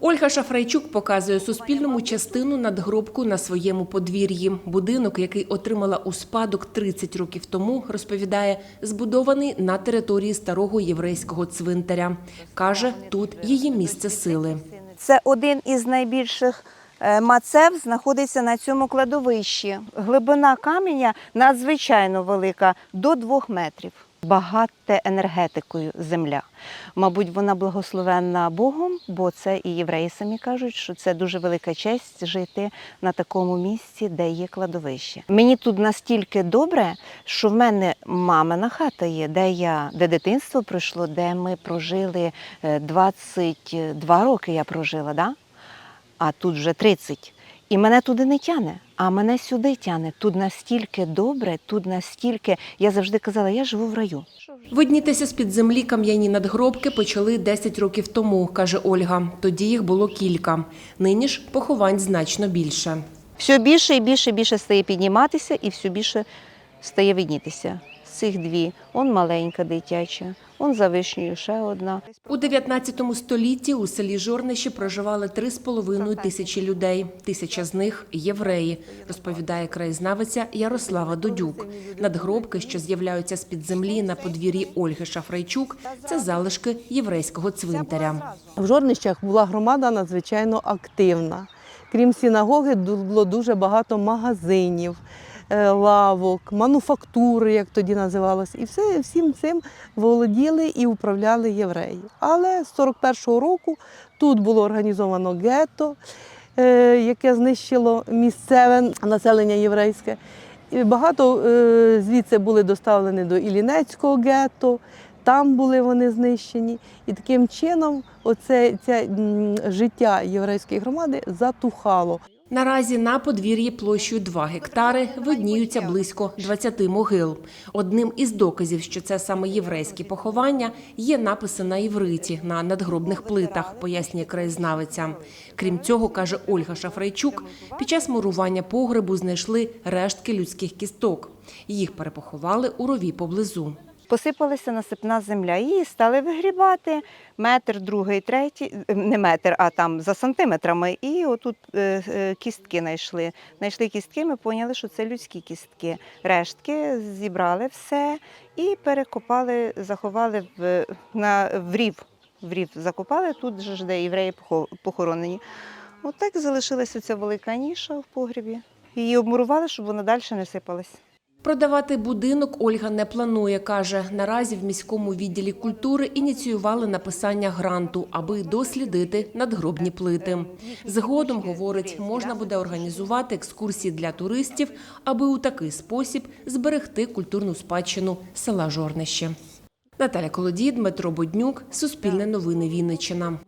Ольга Шафрайчук показує Суспільному частину надгробку на своєму подвір'ї. Будинок, який отримала у спадок 30 років тому, розповідає, збудований на території старого єврейського цвинтаря. Каже, тут її місце сили. Це один із найбільших е, мацев знаходиться на цьому кладовищі. Глибина каменя надзвичайно велика, до двох метрів. Багате енергетикою земля. Мабуть, вона благословенна Богом, бо це і євреї самі кажуть, що це дуже велика честь жити на такому місці, де є кладовище. Мені тут настільки добре, що в мене мамина хата є, де я, де дитинство пройшло, де ми прожили е, 22 роки. Я прожила, да? а тут вже 30. І мене туди не тяне, а мене сюди тяне. Тут настільки добре, тут настільки. Я завжди казала, я живу в раю. Виднітися з-під землі кам'яні надгробки почали 10 років тому, каже Ольга. Тоді їх було кілька. Нині ж поховань значно більше. Все більше і більше і більше стає підніматися, і все більше стає виднітися. З цих дві. Он маленька дитяча, он за вишнею ще одна. У 19 столітті у селі Жорниші проживали 3,5 тисячі людей. Тисяча з них – євреї, розповідає краєзнавиця Ярослава Додюк. Надгробки, що з'являються з-під землі на подвір'ї Ольги Шафрайчук – це залишки єврейського цвинтаря. В Жорнищах була громада надзвичайно активна. Крім синагоги, ду- було дуже багато магазинів, лавок, мануфактури, як тоді називалось. І все, всім цим володіли і управляли євреї. Але з 41-го року тут було організовано гетто, е, яке знищило місцеве населення єврейське. І багато е, звідси були доставлені до Іллінецького гетто, там були вони знищені. І таким чином оце це життя єврейської громади затухало. Наразі на подвір'ї площею 2 гектари видніються близько 20 могил. Одним із доказів, що це саме єврейські поховання, є написи на івриті на надгробних плитах, пояснює краєзнавиця. Крім цього, каже Ольга Шафрайчук, під час мурування погребу знайшли рештки людських кісток. Їх перепоховали у рові поблизу. Посипалася насипна земля. Її стали вигрібати метр, другий, третій, е, не метр, а там за сантиметрами. І отут е, е, кістки знайшли. Знайшли кістки, ми поняли, що це людські кістки. Рештки зібрали все і перекопали, заховали в, на, в рів. В рів закопали тут, ж, де євреї похо- похоронені. От так залишилася ця велика ніша в погребі. Її обмурували, щоб вона далі не сипалась. Продавати будинок Ольга не планує. каже, наразі в міському відділі культури ініціювали написання гранту, аби дослідити надгробні плити. Згодом говорить, можна буде організувати екскурсії для туристів, аби у такий спосіб зберегти культурну спадщину села Жорнище. Наталя Колодій, Дмитро Боднюк, Суспільне новини Вінниччина.